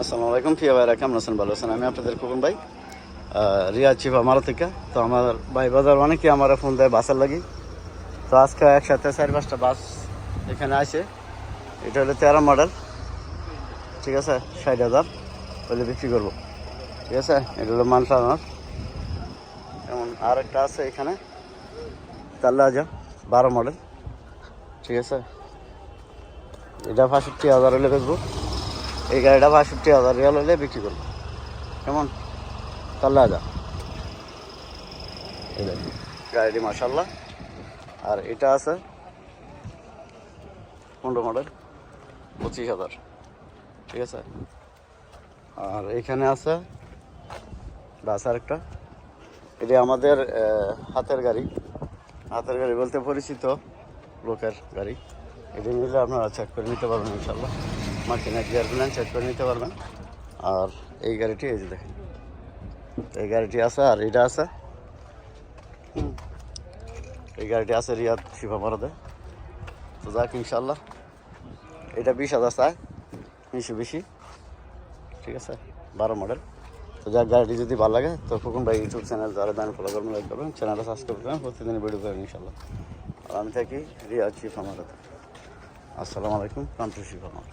আসসালামু আলাইকুম ফিয়া ভাইরা, কেমন আছেন? ভালো আছেন? আমি আপনাদের খোকন ভাই রিয়া চিফ আমার থেকে। তো আমার ভাই বাজার অনেকে আমার ফোন দেয় বাসের লাগি। তো আজকে একসাথে চার পাঁচটা বাস এখানে আছে। এটা হলো তেরো মডেল ঠিক আছে? ষাট হাজার। বলে বিক্রি করব। ঠিক আছে? এটা হলো মানসার যেমন আর একটা আছে এখানে। তাল্লা হাজার বারো মডেল ঠিক আছে? এটা বাষট্টি হাজার হলে বেচবো। এই গাড়িটা বাষট্টি হাজার রিয়াল হলে বিক্রি করব। কেমন? তাল্লা হাজার গাড়িটি মাসাল্লাহ আর এটা আছে পনেরো মডেল পঁচিশ হাজার। ঠিক আছে? আর এখানে আছে বাস আর একটা এটি আমাদের হাতের গাড়ি। হাতের গাড়ি বলতে পরিচিত লোকের গাড়ি। এটি নিলে আপনারা চেক করে নিতে পারবেন ইনশাল্লাহ মার্কিনা গিয়ার প্ল্যান চেক করে নিতে পারবেন। আর এই গাড়িটি, এই যে দেখেন, এই গাড়িটি আছে আর এটা আছে। এই গাড়িটি আছে রিয়াদ শিবা মরদে। তো যাক ইনশাল্লাহ এটা বিশ হাজার চায় বেশি বেশি। ঠিক আছে, বারো মডেল। তো যাক, গাড়িটি যদি ভালো লাগে, তো ফুকুন ভাই ইউটিউব চ্যানেল যারা দান ফলো করবেন লাইক করবেন, চ্যানেলটা সাবস্ক্রাইব করবেন প্রতিদিন ভিডিও করেন ইনশাল্লাহ আর আমি থাকি রিয়াদ শিফ আমার আসসালামু আলাইকুম কান্তি শিফ আমার